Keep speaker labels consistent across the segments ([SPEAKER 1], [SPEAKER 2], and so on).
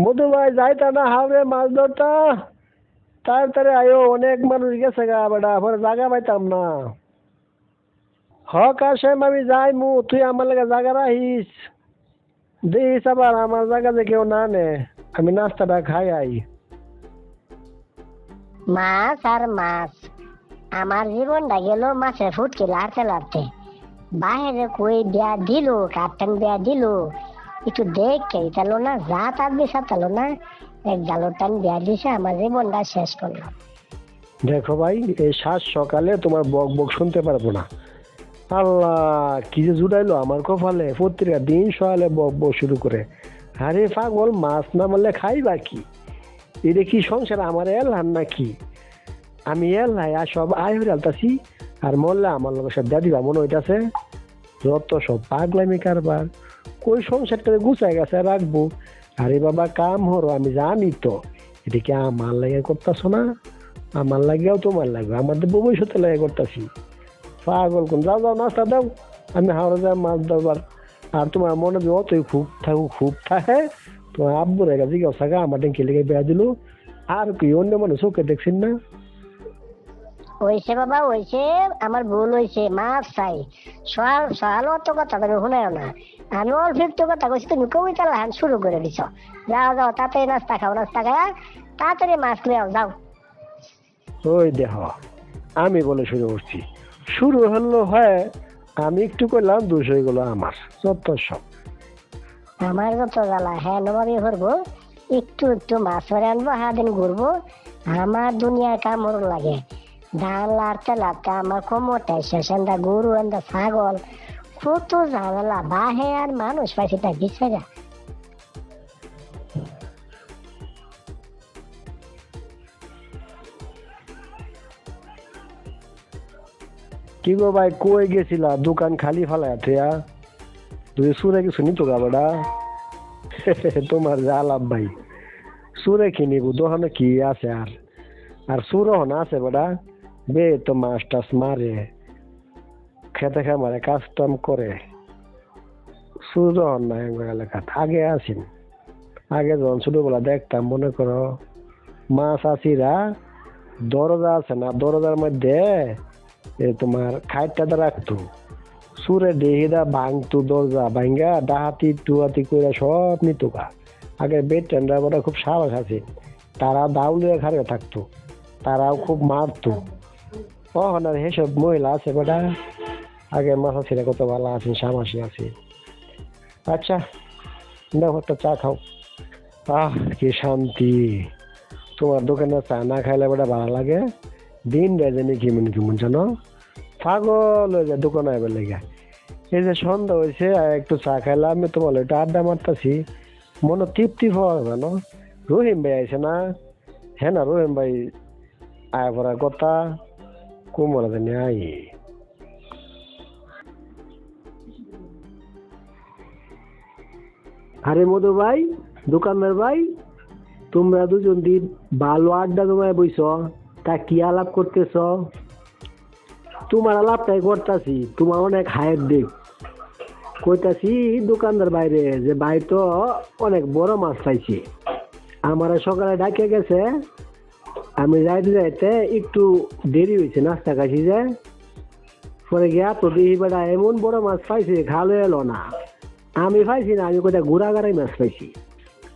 [SPEAKER 1] মধু ভাই যাইতা না হাওড়ে মাছ ধরতা। তাড়াতাড়ি আয়ো, অনেক মানুষ গেছে গা বেটা পরে জায়গা পাইতাম না। হ কাশেম আমি যাই মু, তুই আমার লাগে জায়গা রাখিস। দিস আবার, আমার জায়গা যে কেউ না নে আমি নাস্তাটা খাই আই।
[SPEAKER 2] মাছ আর মাছ, আমার জীবনটা গেল মাছের ফুটকি লাড়তে লাড়তে। বাইরে কই বিয়া দিল কাপ্তান বিয়া দিল একটু দেখে ইতালো না, যা তার দিশা তালো না। এক জালোর টান বিয়া দিছে আমার জীবনটা শেষ করলাম।
[SPEAKER 1] দেখো ভাই, এই সাত সকালে তোমার বক বক শুনতে পারব না। আল্লাহ, কি যে জুড়াইলো আমার কপালে প্রত্যেকটা দিন সকালে বক বক শুরু করে। আরে পাগল, মাছ না মারলে খাই বা কি? এটা কি সংসার, আমার এলহান না কি আমি এলাই আর সব আয় হয়ে আলতাছি, আর মরলে আমার লোকের সব দাদিবা মনে হইতাছে? যত সব পাগলামি কারবার কই সংসারটা গুছাই গেছে রাখব। আরে বাবা, কাম হরো, আমি জানি তো। এটা কি আমার লাগে করতেছো না, আমার লাগেও তোমার লাগবে, আমাদের ভবিষ্যতে লাগে করতেছি। পাগল কোন, যাও যাও, নাস্তা দাও, আমি হাওড়া যাই, মাছ ধরবার আর তোমার মনে যে অতই খুব থাকুক, খুব থাকে। তোমার আব্বুর জিজ্ঞাসা থাকা আমার ডেঙ্কি লেগে বেয়া দিল। আর কি, অন্য মানুষ ওকে দেখছেন না?
[SPEAKER 2] হইছে বাবা হইছে আমার ভুল হইছে মাছ চাই। সকাল সকাল অত কথা তুমি শুনায় না। আমি অল্প একটু কথা কইছি তুমি কবিতা লাহান শুরু করে দিছ। যাও যাও তাতে নাস্তা খাও নাস্তা খায়া তাড়াতাড়ি মাছ লিয়াও যাও।
[SPEAKER 1] ওই দেহ আমি বলে শুরু করছি শুরু হলো হয় আমি একটু করলাম দোষ হয়ে গেলো আমার। যত সব।
[SPEAKER 2] আমার যত জ্বালা হ্যাঁ নবাবি করব একটু একটু মাছ ধরে আনব সারাদিন ঘুরবো। আমার দুনিয়ার কামড় লাগে। ধান লাড়তে লাড়তে আমার কোমরটা শেষ গরু এন্দা ছাগল। কত ঝামেলা, বাহে আর মানুষ পাইছে তা যা
[SPEAKER 1] কি গো ভাই, কই গেছিলা? দোকান খালি ফালায় থিয়া? তুই সুরে কিছু নিতো গা বেড়া তোমার জালাম ভাই। সুরে কি নিব, দোকানে কি আছে আর? আর সুর হন আছে বেড়া বে তো মাছ টাছ মারে। খেতে খে মারে, কাজ টাম করে। সুর হন না এলাকা। আগে আসিন। আগে যখন ছোটবেলা দেখতাম, মনে করো, মাছ আসিরা, দরজা আছে না, দরজার মধ্যে এ তোমার খাইটটা রাখতো। সুরে দেহিদা ভাঙতো, দরজা ভাঙ্গা ডাহাতি টুয়াতি করে সব নিত গা। আগে বেড টেন্ডার খুব সাহস আছে। তারা দাউলিয়া ঘরে থাকতো। তারাও খুব মারতো। কখন আর সেসব মহিলা আছে বেটা। আগে মাথা ছেড়ে কত ভালো আছেন, সামাসি আছে। আচ্ছা দেখো একটা চা খাও। আহ, কি শান্তি। তোমার দোকানে চা না খাইলে বেটা ভালো লাগে। দিন বেজেনি কেমন কেমন জানো পাগল হয়ে যায় দোকানে আইবার লেগে। এই যে সন্ধ্যা হয়েছে একটু চা খাইলাম আমি তোমার একটু আড্ডা মারতাছি। মনে তৃপ্তি পাওয়া যাবে না। রহিম ভাই আইছে না? হ্যাঁ না, রহিম ভাই আয় পড়ার কথা। কোমরা জানি আই আরে মধু ভাই দোকানদার ভাই, তোমরা দুজন দিন ভালো আড্ডা জমায় বইছ, তা কি আলাপ করতেছ? তোমার আলাপটাই করতাছি, তোমার অনেক হায়ের দিক। কইতাছি দোকানদার বাইরে যে ভাই তো অনেক বড় মাছ পাইছি। আমার সকালে ডাকে গেছে আমি যাইতে যাইতে একটু দেরি হয়েছে নাস্তা খাইছি যে। পরে গিয়া তো বেটা এমন বড় মাছ পাইছি খালো এলো না। আমি পাইছি না, আমি কোথায় ঘুরা গাড়াই মাছ পাইছি।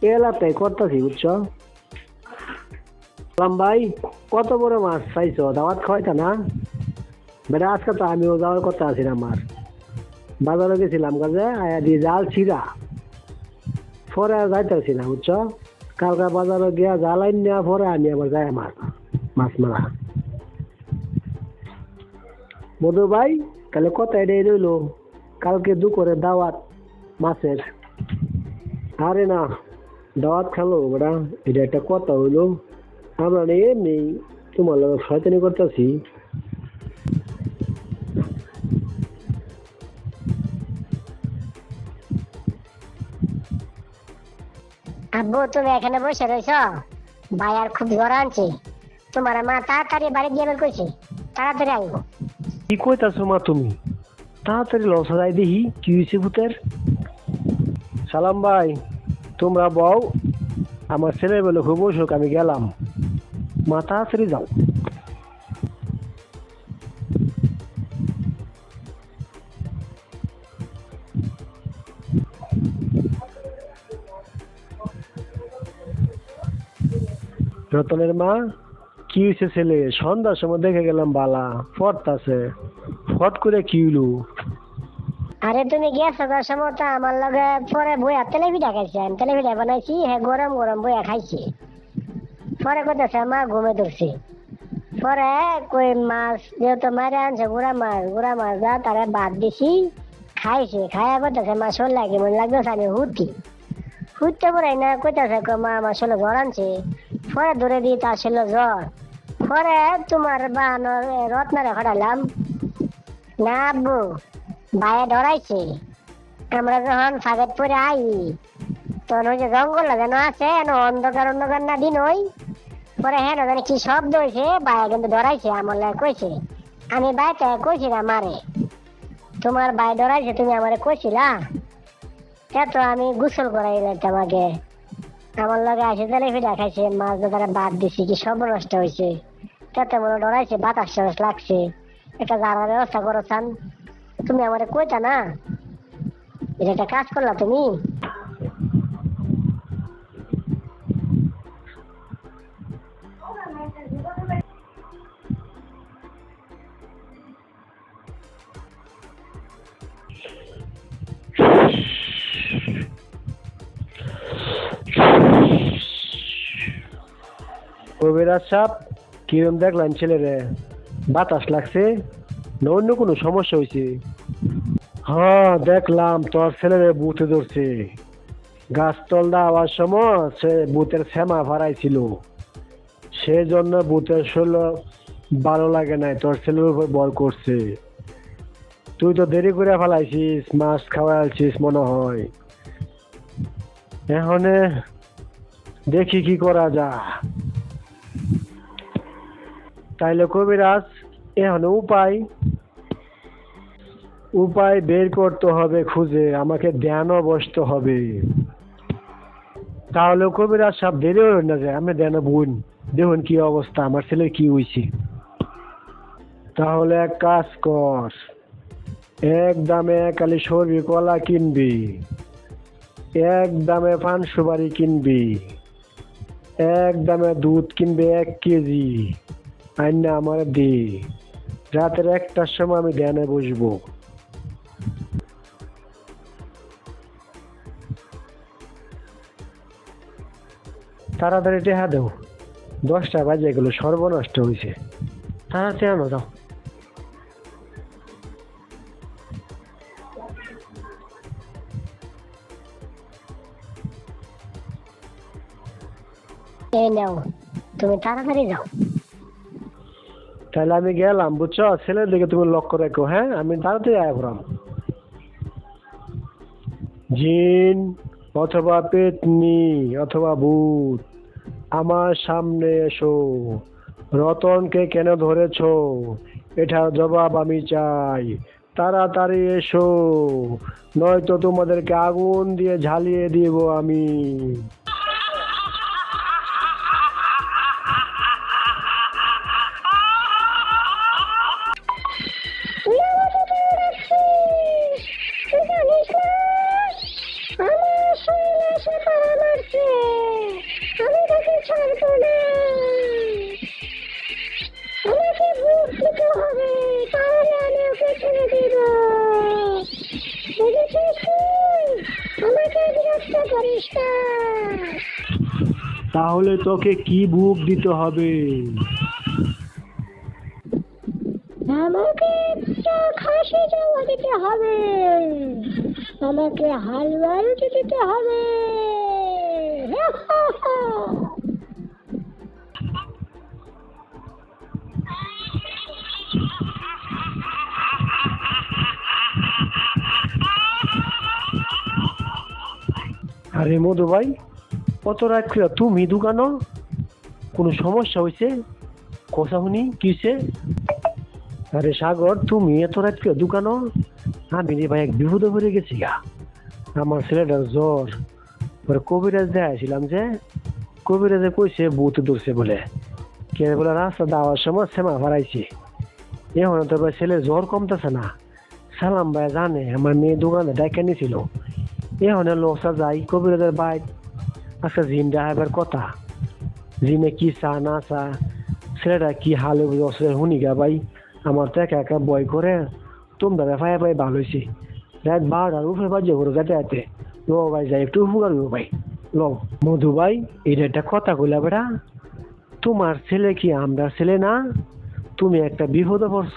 [SPEAKER 1] এ লাভটাই করতেছি, বুঝছ? ভাই, কত বড় মাছ পাইছো? দাওয়াত খাওয়াইতা না? বেটা, আজকে তো আমিও যাওয়ার কথা আছি না আমার। বাজারে গেছিলাম কাজে আয়া দিয়ে জাল ছিঁড়া। পরে যাইতেছি না, বুঝছ? কালকে বাজারে গিয়া জাল আইন নেওয়া পরে আমি আবার যাই আমার মাছ মারা। মধু ভাই, তাহলে কথা এটাই রইল। কালকে দুপুরে দাওয়াত মাছের। আরে না, দাওয়াত খেলো বেটা এটা একটা কথা হইল। আমরা এমনি তোমার লোক শয়তানি করতেছি।
[SPEAKER 2] আব্বু, তুমি এখানে বসে রয়েছ ভাই আর খুব জ্বর আনছে। তোমার মা তাড়াতাড়ি বাড়ি গিয়ে বের করছে। তাড়াতাড়ি আনব
[SPEAKER 1] কি কইতাছো মা তুমি? তাড়াতাড়ি লসা যাই দেখি, কি হয়েছে ভূতের? সালাম ভাই, তোমরা বউ, আমার বলে খুব অসুখ, আমি গেলাম। মা, তাড়াতাড়ি যাও। রতনের মা, কি হয়েছে ছেলে? সন্ধ্যার সময় দেখে গেলাম বালা ফটতাছে ফট করে কি
[SPEAKER 2] আরে তুমি গেছো তার সময় তো আমার লগে পরে বইয়া তেলেপিঠা খাইছি। আমি তেলেপিঠা বানাইছি হ্যাঁ গরম গরম বইয়া খাইছি। পরে কইতেছে, মা, ঘুমে ধরছি। পরে কই মাছ, যেহেতু মারে আনছে, গুড়া মাছ গুড়া মাছ দা, তারে বাদ দিছি। খাইছে, খাইয়া কইতেছে, মা শোল লাগে, মনে লাগতেছে আমি হুতি। হুততে পরে না কইতেছে, কই মা, আমার শোলে জ্বর আনছে। পরে ধরে দিই তার ছিল জ্বর। পরে তোমার বানর রত্নারে হটালাম না আব্বু ভাইয়া ডরাইছে। আমরা যখন ফাগত পরে আই, তখন ওই যে জঙ্গল যেন আছে অন্ধকার অন্ধকার না দিন ওই। পরে হ্যাঁ জানি কি শব্দ হয়েছে ভাইয়া কিন্তু ডরাইছে, আমার লাগে কইছে। আমি বাইতে কইছি না, মারে, তোমার ভাই ডরাইছে, তুমি আমারে কইছিলা? এত আমি গোসল করাই লাইতাম আগে আমার লগে আসে তাহলে ফিরে খাইছে মাছ ধরে বাদ দিছি কি, সব নষ্ট হয়েছে তাতে মনে ডরাইছে, বাতাস টাতাস লাগছে। এটা জানার ব্যবস্থা করো চান তুমি আমার কইতা না? এটা একটা কাজ করলা তুমি?
[SPEAKER 1] কবিরাজ সাপ কিরম দেখলাম ছেলেরে বাতাস লাগছে, না অন্য কোনো সমস্যা হয়েছে? হ্যাঁ দেখলাম তোর ছেলেরে বুথে ধরছে। গাছতল দেওয়ার সময় সে বুথের শ্যামা ভাড়াইছিল সেজন্য বুথের ষোলো ভালো লাগে নাই, তোর ছেলের উপর বল করছে। তুই তো দেরি করে ফেলাইছিস, মাছ খাওয়াইছিস মনে হয়। এখন দেখি কি করা যায়। তাইলে কবিরাজ এখন উপায়। উপায় বের করতে হবে খুঁজে, আমাকে ধ্যানও বসতে হবে। তাহলে কবিরাজ সব দেরি হয়ে না যায় আমি ধ্যান বোন, দেখুন কি অবস্থা, আমার ছেলে কি হয়েছে তাহলে এক কাজ কর, এক দামে কালি সরবি, কলা কিনবি। এক দামে পান সুপারি কিনবি। এক দামে দুধ কিনবি এক কেজি। আইনা আমার দে। রাতের একটার সময় আমি ধ্যানে বসবো। তাড়াতাড়ি টেহা দেও। দশটা বাজে গেল, সর্বনষ্ট হয়েছে তাড়াতাড়ি আনো, যাও।
[SPEAKER 2] নাও, তুমি তাড়াতাড়ি যাও।
[SPEAKER 1] তাহলে আমি গেলাম, বুঝছ? ছেলের দিকে তুমি লক্ষ্য রেখো হ্যাঁ? আমি তাড়াতাড়ি আয় করাম জিন অথবা পেতনি অথবা ভূত, আমার সামনে এসো। রতনকে কেন ধরেছো? এটার জবাব আমি চাই। তাড়াতাড়ি এসো। নয়তো তোমাদেরকে আগুন দিয়ে ঝালিয়ে দিব আমি।
[SPEAKER 2] তাহলে
[SPEAKER 1] তোকে কি বুক দিতে হবে?
[SPEAKER 2] আমাকে খাসি জমা দিতে হবে। আমাকে হালুয়া রুটি দিতে হবে।
[SPEAKER 1] আরে মধু ভাই কত রাত করে তুমি দোকানো কোনো সমস্যা হয়েছে? কথা শুনি কিসে আরে সাগর, তুমি এত রাত করে দোকানো আমি রে ভাই এক বিপদে পড়ে গেছি গা। আমার ছেলেটার জ্বর। পরে কবিরাজ দেখাইছিলাম যে, কবিরাজে কইছে, ভূত ধরছে বলে। কে বলে, রাস্তা যাওয়ার সময় সেমা ফারাইছে এখন তো ভাই ছেলে জ্বর কমতেছে না। সালাম ভাই জানে, আমার মেয়ে দোকানে ডাইকা নিছিল। এখন লোকসা যাই কবিরাজের বাইক আজকে জিম দেখাবার কথা? জিমে কি চা, না চা? ছেলেটা কি হাল অসুবিধা শুনি গা ভাই? আমার তো একা একা বয় করে। তোমরা পাই ভাই ভালো হয়েছে রাত বারোটার উপরে বাজে করে যাতে যাতে লো ভাই, যাই, একটু উপকার ভাই। লো, মধু ভাই, এটা একটা কথা কইলা বেড়া তোমার ছেলে কি আমরা ছেলে না? তুমি একটা বিপদে পড়ছ।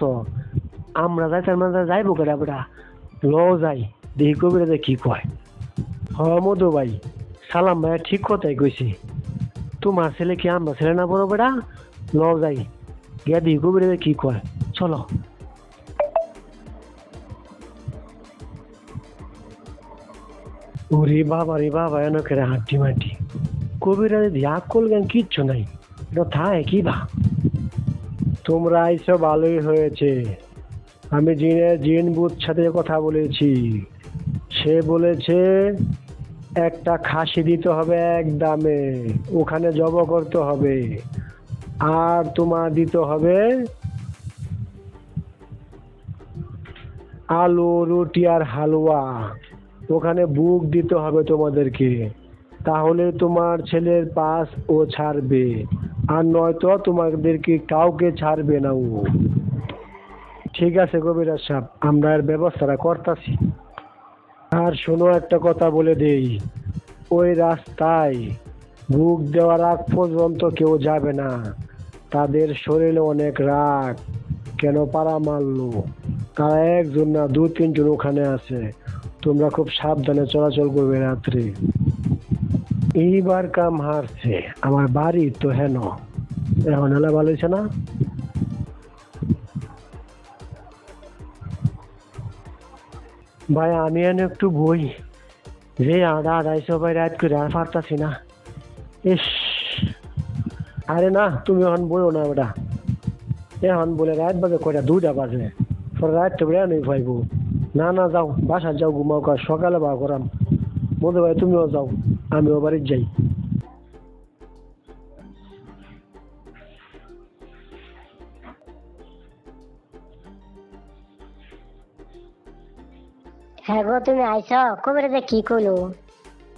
[SPEAKER 1] আমরা যাই তার মানে যাইবো কেডা বেড়া ল যাই, দেখি কবিরা যে কি কয়। হ, মধু ভাই। সালাম ভাইয়া, ঠিক কথাই কইছি। তোমার ছেলে কি আমরা ছেলে না বড় বেড়া? ল যাই। গিয়া দেখি কবিরা কি কয়। চলো। ওরে বাবা, রে বাবা এনে করে হাঁটি মাটি। কবিরা যদি আকল জ্ঞান কিচ্ছু নাই। এটা থায় কি বা? তোমরা আইসো ভালোই হয়েছে। আমি জিনের জিন বুথ সাথে কথা বলেছি। সে বলেছে একটা খাসি দিতে হবে এক দামে, ওখানে জব করতে হবে। আর তোমার দিতে হবে আলু, রুটি আর হালুয়া। ওখানে বুক দিতে হবে তোমাদেরকে। তাহলে তোমার ছেলের পাস ও ছাড়বে। আর নয়তো তোমাদেরকে কাউকে ছাড়বে না ও। ঠিক আছে কবিরাজ সাহেব, আমরা এর ব্যবস্থাটা করতেছি। আর শোনো একটা কথা বলে দেই। ওই রাস্তায় বুক দেওয়ার আগ পর্যন্ত কেউ যাবে না। তাদের শরীরে অনেক রাগ। কেন পাড়া মারলো? তারা একজন না দু তিনজন ওখানে আছে। তোমরা খুব সাবধানে চলাচল করবে রাত্রে। এইবার কাম হারছে। আমার বাড়ি তো হেন। এখন হলে ভালো না? ভাই, আমি এনে একটু বই। যে আড়া আড়াইশো ভাই রাত করে, আর পারতাছি না। ইস, আরে না, তুমি এখন বইও না ওটা এখন বলে রাত বাজে কয়টা? দুইটা বাজে। পরে রাত তো বেড়া নেই ভাইবো। না না, যাও বাসা যাও, ঘুমাও কার সকালে বা করাম। মধু ভাই, তুমিও যাও, আমিও বাড়ির যাই।
[SPEAKER 2] হ্যাঁ গো, তুমি আইছ, কবিরা যে কি কইলো?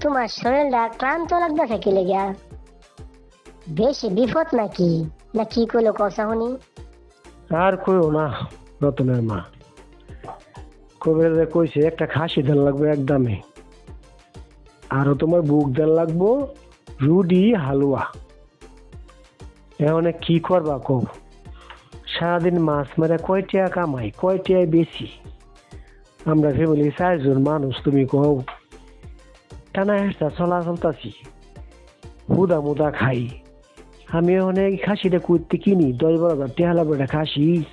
[SPEAKER 2] তোমার শরীরটা ক্লান্ত লাগতেছে কি লেগা বেশি বিপদ নাকি? না কি কইলো কথা শুনি
[SPEAKER 1] আর কইও না, রতনের মা। কবিরা যে কইছে, একটা খাসি দেন লাগবে একদমে আরও তোমার বুক দেন লাগবো রুডি হালুয়া। এখন কি করবা কও? সারাদিন মাছ মেরে কয় টাকা কামাই, কয় টাকায় বেশি? আমরা ফ্যামিলি চারজন মানুষ, তুমি কও, টানা হেঁচা চলা চলতাছি হুদা মুদা খাই। আমি অনেক খাসিটা কুর্তি কিনি, দশ বারো হাজার টাকা লাগবে খাসি।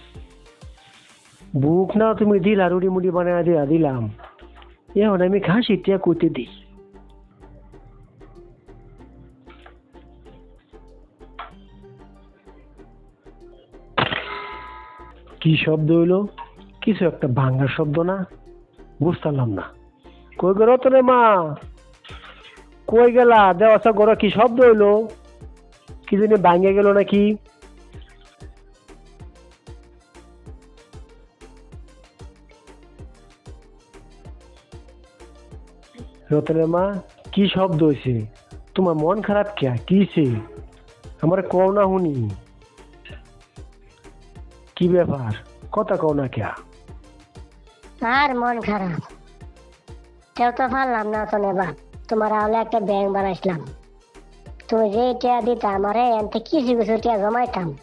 [SPEAKER 1] বুক না তুমি দিলা, রুটি মুড়ি বানায় দিয়া দিলাম। এখন আমি খাসি টিয়া কুর্তি দিই। কি শব্দ হইল? কিছু একটা ভাঙ্গার শব্দ না বুঝতাম না। কই গো রতনে মা? কই গেলা? দেওয়াশা গড় কি শব্দ হইল? কি জানি ভাঙ্গে গেল নাকি? রতনের মা, কি শব্দ হয়েছে তোমার মন খারাপ কে কিছে আমার কও না শুনি কি ব্যাপার? কথা কও না কে
[SPEAKER 2] আর মন খারাপ। কেউ তো পারলাম না তো নেবা। তোমার আওলে একটা ব্যাংক বানাইছিলাম। তুমি যে টিয়া দিতা আমারে, এনতে কিছু কিছু টিয়া জমাইতাম।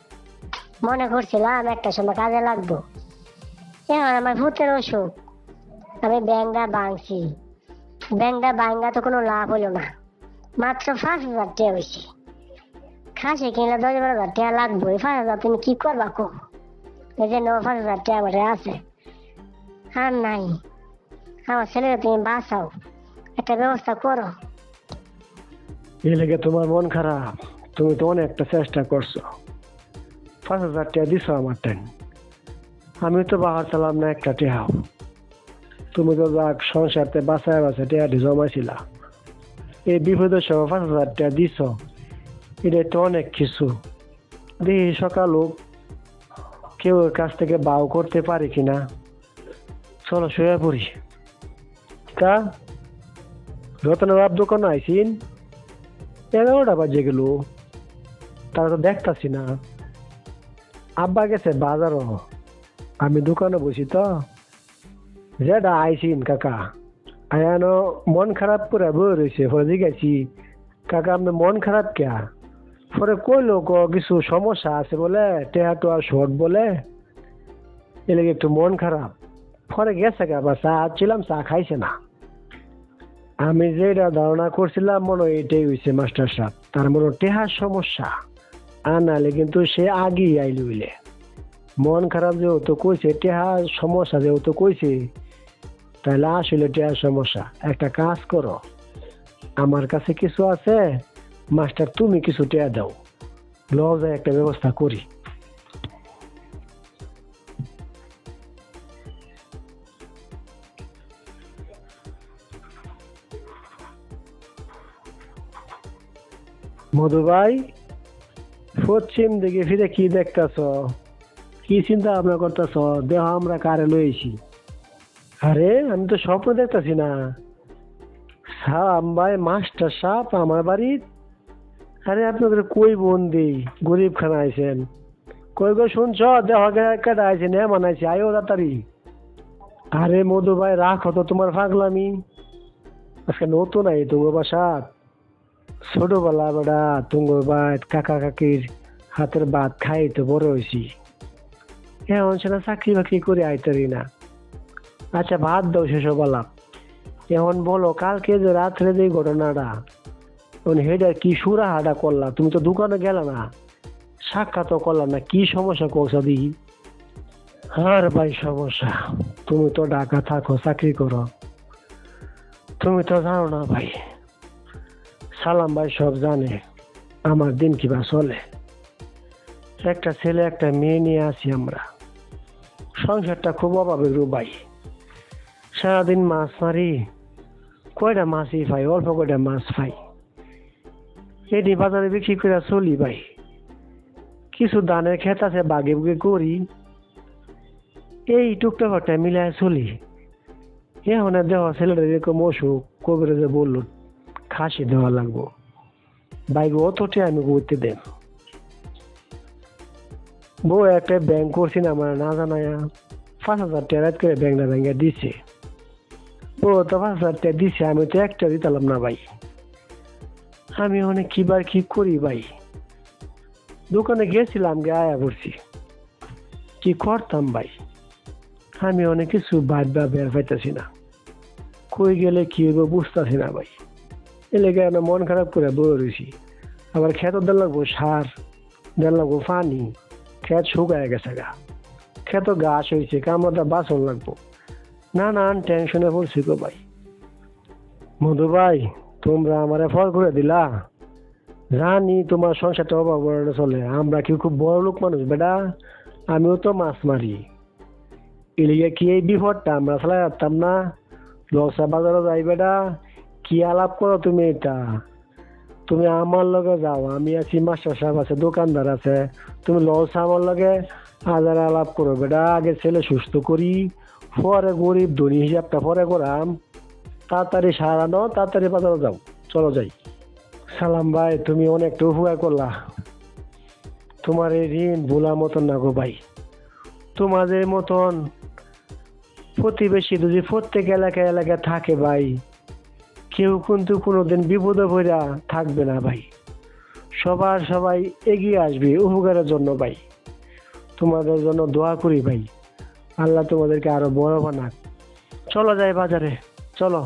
[SPEAKER 2] মনে করছিলাম একটা সময় কাজে লাগবো। এখন আমার ভূতের অসুখ। আমি ব্যাংকটা ভাঙছি। ব্যাংকটা ভাঙ্গা তো কোনো লাভ হলো না। মাত্র পাঁচ হাজার টিয়া হয়েছে খাসি কিনলে দশ বারো হাজার টাকা লাগবে। এই পাঁচ হাজার তুমি কি করবা কো এই যে ন, পাঁচ হাজার টিয়া আছে। আর নাই। আমার ছেলেকে তুমি বাঁচাও। একটা ব্যবস্থা করো।
[SPEAKER 1] এই লেগে তোমার মন খারাপ। তুমি তো অনেকটা চেষ্টা করছ। পাঁচ হাজার টাকা দিছো আমার টাইম। আমি তো বাহার চালাম না একটা টেহাও তুমি তো যাক সংসারতে বাঁচায় বাঁচায় টেহাটি জমাইছিলা। এই বিপদের সময় পাঁচ হাজার টাকা দিছ। এটাই তো অনেক কিছু। দেখি সকাল হোক। কেউ কাছ থেকে বাউ করতে পারে কিনা। চলো শুয়ে পড়ি। তা, রতনের বাপ দোকান আইসিন? এগারোটা বাজে গেল। তারা তো দেখতাছি না। আব্বা গেছে বাজারও। আমি দোকানে বসি তো। যেটা আইসিন কাকা। আয়ানো, মন খারাপ করে বই রয়েছে পরে জিজ্ঞাসি কাকা আপনার মন খারাপ কে পরে কইলো, ক, কিছু সমস্যা আছে বলে টেহা টোয়া শর্ট বলে? এলাকা একটু মন খারাপ। পরে গেছে আবার চা ছিলাম চা খাইছে না। আমি যেটা ধারণা করছিলাম, মনে এটাই হয়েছে মাস্টার সাহেব। তার মনে টেহার সমস্যা। আর কিন্তু সে আগেই আইল হইলে। মন খারাপ যেহেতু কইছে, টেহার সমস্যা যেহেতু কইছে, তাহলে আসলে টেহার সমস্যা। একটা কাজ করো, আমার কাছে কিছু আছে, মাস্টার তুমি কিছু টেয়া দাও। লজায় একটা ব্যবস্থা করি। মধু ভাই পশ্চিম দিকে ফিরে কি দেখতেছ? কি চিন্তা ভাবনা করতেছ? দেহ আমরা কারে লইছি আরে, আমি তো স্বপ্ন দেখতেছি না। ভাই, মাস্টার সাপ আমার বাড়ির আরে, আপনাদের কই বন্দি? গরিব খানা আইছেন। কই গো শুনছ? দেহ কেটে আইছে নে মানাইছে আয়ো তাড়াতাড়ি। আরে মধু ভাই রাখো তো তোমার পাগলামি। আজকে নতুন আই তো বাসাত। ছোটবেলা বেড়া তুঙ্গ বাদ, কাকা কাকির হাতের ভাত খাই তো বড় হয়েছি এখন সেটা চাকরি বাকরি করে আইতারি না। আচ্ছা ভাত দাও সেসব আলাপ এখন বলো, কালকে যে রাত্রে যে ঘটনাটা, এখন হেডা কি সুরা হাডা করলা? তুমি তো দোকানে গেলে না। সাক্ষাৎ করলা না। কি সমস্যা কৌশা দিই আর ভাই সমস্যা, তুমি তো ঢাকা থাকো, চাকরি করো। তুমি তো জানো না ভাই। সালাম ভাই সব জানে, আমার দিন কিবা চলে। একটা ছেলে, একটা মেয়ে নিয়ে আসি আমরা। সংসারটা খুব অভাবের রূপ ভাই। সারাদিন মাছ মারি, কয়টা মাছই পাই অল্প কয়টা মাছ পাই এটি বাজারে বিক্রি করে চলি ভাই। কিছু ধানের ক্ষেত আছে, বাগে বুগে করি। এই টুকটা টুকটাকটা মিলায় চলি। এখন দেহ ছেলেটা এরকম অসুখ কবিরে যে বলল খাসি দেওয়া লাগবো। বাইক অতটি আমি করতে দেন। বউ, একটা ব্যাংক করছি না আমার না জানায়া পাঁচ হাজার টাকা রাত করে ব্যাংকটা ব্যাংকে দিছে। বউ, তো পাঁচ হাজার টাকা দিছে, আমি তো একটা দিতাম না ভাই। আমি অনেক কিবার কি করি ভাই? দোকানে গেছিলাম গে আয়া করছি কি করতাম ভাই? আমি অনেক কিছু বাদ বা বের পাইতেছি না। কই গেলে কি হইব বুঝতেছি না ভাই। এলাকা না মন খারাপ করে বয়ে রয়েছি আবার খেত দেন লাগবো সার দেন লাগবো পানি খেত শুকায় গেছে গা। খেত গাছ হয়েছে কামড়টা বাসন লাগবো। না না টেনশনে পড়ছি গো ভাই। মধু ভাই, তোমরা আমারে ফল করে দিলা? জানি তোমার সংসারটা অভাব চলে, আমরা কি খুব বড় লোক মানুষ বেটা, আমিও তো মাছ মারি। এলিগে কি এই বিপদটা আমরা ফেলাই রাখতাম না? লসা বাজারে যাই বেটা কি আলাপ করো তুমি এটা? তুমি আমার লগে যাও, আমি আছি মাস্টার সাহেব আছে, দোকানদার আছে। তুমি লস আমার লগে হাজার আলাপ করো, বেটা, আগে ছেলে সুস্থ করি, পরে গরিব ধনী হিসাবটা পরে করাম। তাড়াতাড়ি সারানো তাড়াতাড়ি বাজারে যাও, চলো যাই। সালাম ভাই, তুমি অনেকটা উপকার করলা। তোমার এই ঋণ ভোলা মতন না গো ভাই। তোমাদের মতন প্রতিবেশী যদি প্রত্যেক এলাকায় এলাকায় থাকে ভাই কেউ কিন্তু কোনোদিন বিপদে পড়া থাকবে না ভাই। সবার সবাই এগিয়ে আসবে উপকারের জন্য ভাই। তোমাদের জন্য দোয়া করি ভাই। আল্লাহ তোমাদেরকে আরও বড় বানাক। চলো যাই বাজারে। চলো।